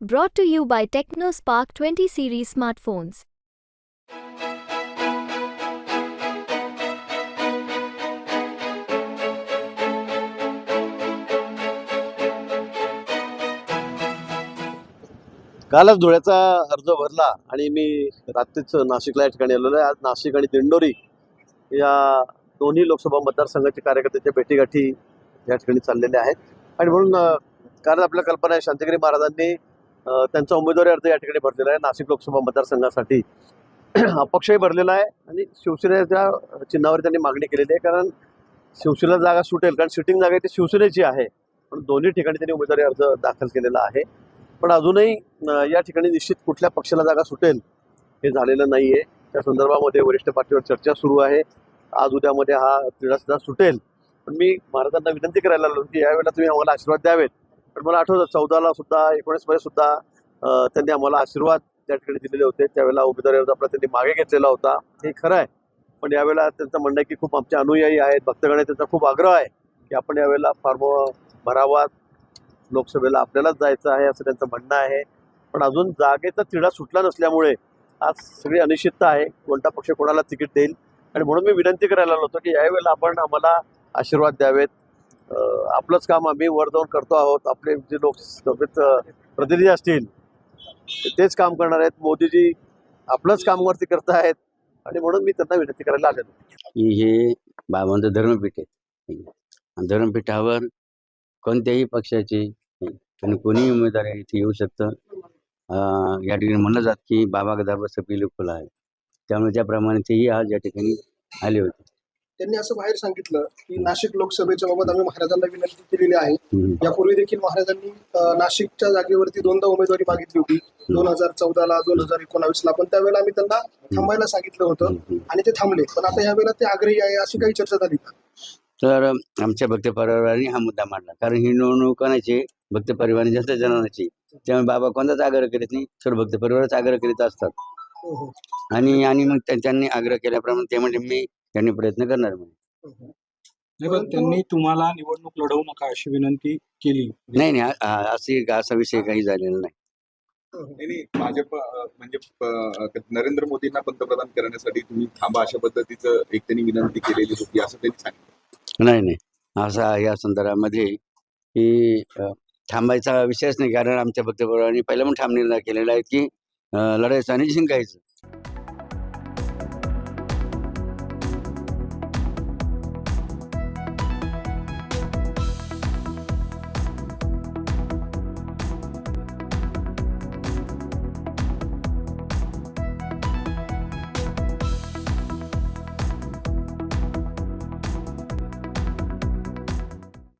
Brought to you by TechnoSpark 20 series smartphones. कालच धुळ्याचा अर्ज भरला आणि मी रात्रीच नाशिकला या ठिकाणी आलेलो आहे आज नाशिक आणि दिंडोरी या दोन्ही लोकसभा मतदारसंघाचे कार्यकर्त्याच्या भेटीगाठी या ठिकाणी चाललेल्या आहेत आणि म्हणून कारण आपल्या कल्पना आहे शांतिगिरी महाराजांनी त्यांचा उमेदवारी अर्ज या ठिकाणी भरलेला आहे. नाशिक लोकसभा मतदारसंघासाठी अपक्षही भरलेला आहे आणि शिवसेनेच्या चिन्हावर त्यांनी मागणी केलेली आहे. कारण शिवसेना जागा सुटेल कारण सिटिंग जागा ती शिवसेनेची आहे. पण दोन्ही ठिकाणी त्यांनी उमेदवारी अर्ज दाखल केलेला आहे. पण अजूनही या ठिकाणी निश्चित कुठल्या पक्षाला जागा सुटेल हे झालेलं नाही आहे त्या संदर्भामध्ये वरिष्ठ पातळीवर चर्चा सुरू आहे. आज उद्यामध्ये हा तिढा सुटेल. पण मी महाराजांना विनंती करायला लागलो की यावेळेला तुम्ही आम्हाला आशीर्वाद द्यावेत. पण मला आठवतं चौदाला सुद्धा एकोणीसमध्ये सुद्धा त्यांनी आम्हाला आशीर्वाद त्या ठिकाणी दिलेले होते. त्यावेळेला उमेदवारी अर्ज आपला त्यांनी मागे घेतलेला होता. हे खरं आहे. पण यावेळेला त्यांचं म्हणणं आहे की खूप आमचे अनुयायी आहेत. भक्तगण त्यांचा खूप आग्रह आहे की आपण यावेळेला फॉर्म भरावा. लोकसभेला आपल्यालाच जायचं आहे असं त्यांचं म्हणणं आहे. पण अजून जागेचा तिढा सुटला नसल्यामुळे आज सगळी अनिश्चितता आहे. कोणता पक्ष कोणाला तिकीट देईल? आणि म्हणून मी विनंती करायला आलो होतो की यावेळेला आपण आम्हाला आशीर्वाद द्यावेत. आपलंच काम आम्ही वर जाऊन करतो आहोत. आपले जे लोक प्रतिनिधी असतील तेच काम करणार आहेत. मोदीजी आपलंच काम वरती आहेत. आणि म्हणून मी त्यांना विनंती करायला आलेलो की हे बाबांचं धर्मपीठ आहे. धर्मपीठावर कोणत्याही पक्षाचे आणि कोणीही उमेदवार इथे येऊ शकतं. या ठिकाणी म्हणलं जात की बाबा गदाबर पिलू खुलं आहे त्यामुळे त्याप्रमाणे तेही आज या ठिकाणी आले होते. त्यांनी असं बाहेर सांगितलं की नाशिक लोकसभेच्या बाबत आम्ही महाराजांना विनंती केलेली आहे. यापूर्वी देखील महाराजांनी नाशिकच्या जागेवरती दोनदा उमेदवारी मागितली होती. दोन हजार चौदाला दोन हजार एकोणावीसला. पण त्यावेळेला आम्ही त्यांना थांबायला सांगितलं होतं. आणि ते थांबले. पण आता यावेळेला ते आग्रही आहे अशी काही चर्चा झाली का? तर आमच्या भक्त परिवाराने हा मुद्दा मांडला. कारण ही निवडणूक कोणाची भक्त परिवार जनता जनाची त्यामुळे बाबा कोणताच आग्रह करीत नाही सर्व भक्त परिवारच आग्रह करीत असतात. हो, हो, आणि आणि मग त्या- त्यांनी आग्रह केल्याप्रमाणे ते म्हणजे मी त्यांनी प्रयत्न करणार म्हणे. नाही पण त्यांनी तुम्हाला निवडणूक लढवू नका अशी विनंती केली. नाही नाही आ- आ- अशी असा विषय काही झालेला नाही. नाही नाही, भाजप अ, म्हणजे अ, नरेंद्र मोदींना पंतप्रधान करण्यासाठी तुम्ही थांबा अशा पद्धतीचं एक त्यांनी विनंती केलेली होती असं त्यांनी सांगितलं. नाही नाही असा या संदर्भामध्ये की अ, थांबायचा विषयच नाही कारण आमच्या भक्तपरावांनी पहिला पण ठाम निर्णय केलेला आहे की अ, लढायचं आणि जिंकायचं.